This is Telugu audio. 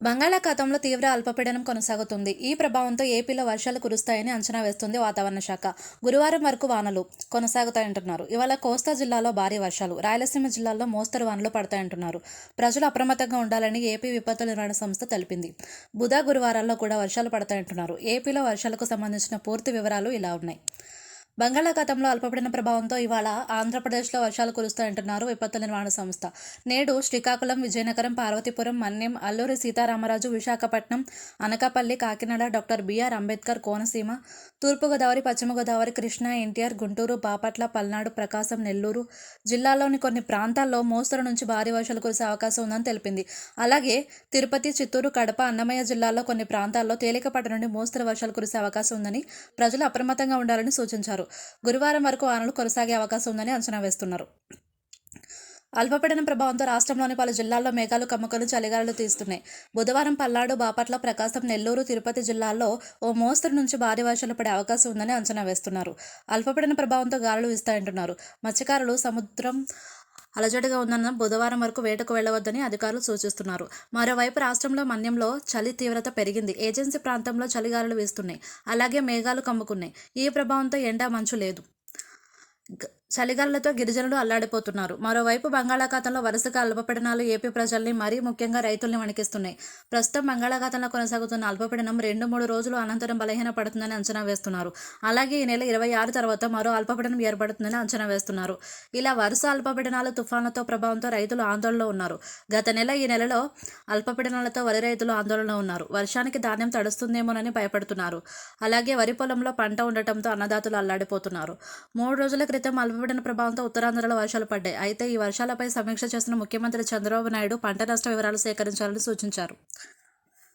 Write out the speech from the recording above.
బంగాళాఖాతంలో తీవ్ర అల్పపీడనం కొనసాగుతుంది. ఈ ప్రభావంతో ఏపీలో వర్షాలు కురుస్తాయని అంచనా వేస్తుంది వాతావరణ శాఖ. గురువారం వరకు వానలు కొనసాగుతాయంటున్నారు. ఇవాళ కోస్తా జిల్లాలో భారీ వర్షాలు రాయలసీమ జిల్లాలో మోస్తరు వానలు పడతాయంటున్నారు. ప్రజలు అప్రమత్తంగా ఉండాలని ఏపీ విపత్తు నిర్వహణ సంస్థ తెలిపింది. బుధ గురువారాల్లో కూడా వర్షాలు పడతాయంటున్నారు. ఏపీలో వర్షాలకు సంబంధించిన పూర్తి వివరాలు ఇలా ఉన్నాయి. బంగాళాఖాతంలో అల్పపీడన ప్రభావంతో ఇవాళ ఆంధ్రప్రదేశ్లో వర్షాలు కురుస్తాయంటున్నారు విపత్తు నిర్వహణ సంస్థ. నేడు శ్రీకాకుళం విజయనగరం పార్వతీపురం మన్యం అల్లూరి సీతారామరాజు విశాఖపట్నం అనకాపల్లి కాకినాడ డాక్టర్ బిఆర్ అంబేద్కర్ కోనసీమ తూర్పుగోదావరి పశ్చిమ గోదావరి కృష్ణా ఎన్టీఆర్ గుంటూరు బాపట్ల పల్నాడు ప్రకాశం నెల్లూరు జిల్లాలోని కొన్ని ప్రాంతాల్లో మోస్తరు నుంచి భారీ వర్షాలు కురిసే అవకాశం ఉందని తెలిపింది. అలాగే తిరుపతి చిత్తూరు కడప అన్నమయ్య జిల్లాల్లో కొన్ని ప్రాంతాల్లో తేలికపాటి నుండి మోస్తరు వర్షాలు కురిసే అవకాశం ఉందని ప్రజలు అప్రమత్తంగా ఉండాలని సూచించారు. గురువారం వరకు వానలు కొనసాగే అవకాశం ఉందని అంచనా వేస్తున్నారు. అల్పపీడనం ప్రభావంతో రాష్ట్రంలోని పలు జిల్లాల్లో మేఘాలు కమ్మకలు చలిగాలు తీస్తున్నాయి. బుధవారం పల్నాడు బాపట్ల ప్రకాశం నెల్లూరు తిరుపతి జిల్లాల్లో ఓ మోస్తరు నుంచి భారీ వర్షాలు పడే అవకాశం ఉందని అంచనా వేస్తున్నారు. అల్పపీడన ప్రభావంతో గాలులు వీస్తాయంటున్నారు. మత్స్యకారులు సముద్రం అలజడిగా ఉందన్న బుధవారం వరకు వేటకు వెళ్ళవద్దని అధికారులు సూచిస్తున్నారు. మరోవైపు రాష్ట్రంలో మన్యంలో చలి తీవ్రత పెరిగింది. ఏజెన్సీ ప్రాంతంలో చలిగాలులు వీస్తున్నాయి. అలాగే మేఘాలు కమ్ముకున్నాయి. ఈ ప్రభావంతో ఎండ మంచు లేదు. చలిగాలులతో గిరిజనులు అల్లాడిపోతున్నారు. మరోవైపు బంగాళాఖాతంలో వరుసగా అల్పపీడనాలు ఏపీ ప్రజల్ని మరీ ముఖ్యంగా రైతుల్ని వణికిస్తున్నాయి. ప్రస్తుతం బంగాళాఖాతంలో కొనసాగుతున్న అల్పపీడనం రెండు మూడు రోజులు అనంతరం బలహీన పడుతుందని అంచనా వేస్తున్నారు. అలాగే ఈ నెల ఇరవై ఆరు తర్వాత మరో అల్పపీడనం ఏర్పడుతుందని అంచనా వేస్తున్నారు. ఇలా వరుస అల్పపీడనాలు తుఫాన్లతో ప్రభావంతో రైతులు ఆందోళనలో ఉన్నారు. గత నెల ఈ నెలలో అల్పపీడనాలతో వరి రైతులు ఆందోళనలో ఉన్నారు. వర్షానికి ధాన్యం తడుస్తుందేమోనని భయపడుతున్నారు. అలాగే వరి పొలంలో పంట ఉండటంతో అన్నదాతలు అల్లాడిపోతున్నారు. మూడు రోజుల క్రితం అల్ప అల్పపీడన ప్రభావంతో ఉత్తరాంధ్రలో వర్షాలు పడ్డాయి. అయితే ఈ వర్షాలపై సమీక్ష చేస్తున్న ముఖ్యమంత్రి చంద్రబాబు నాయుడు పంట నష్ట వివరాలు సేకరించాలని సూచించారు.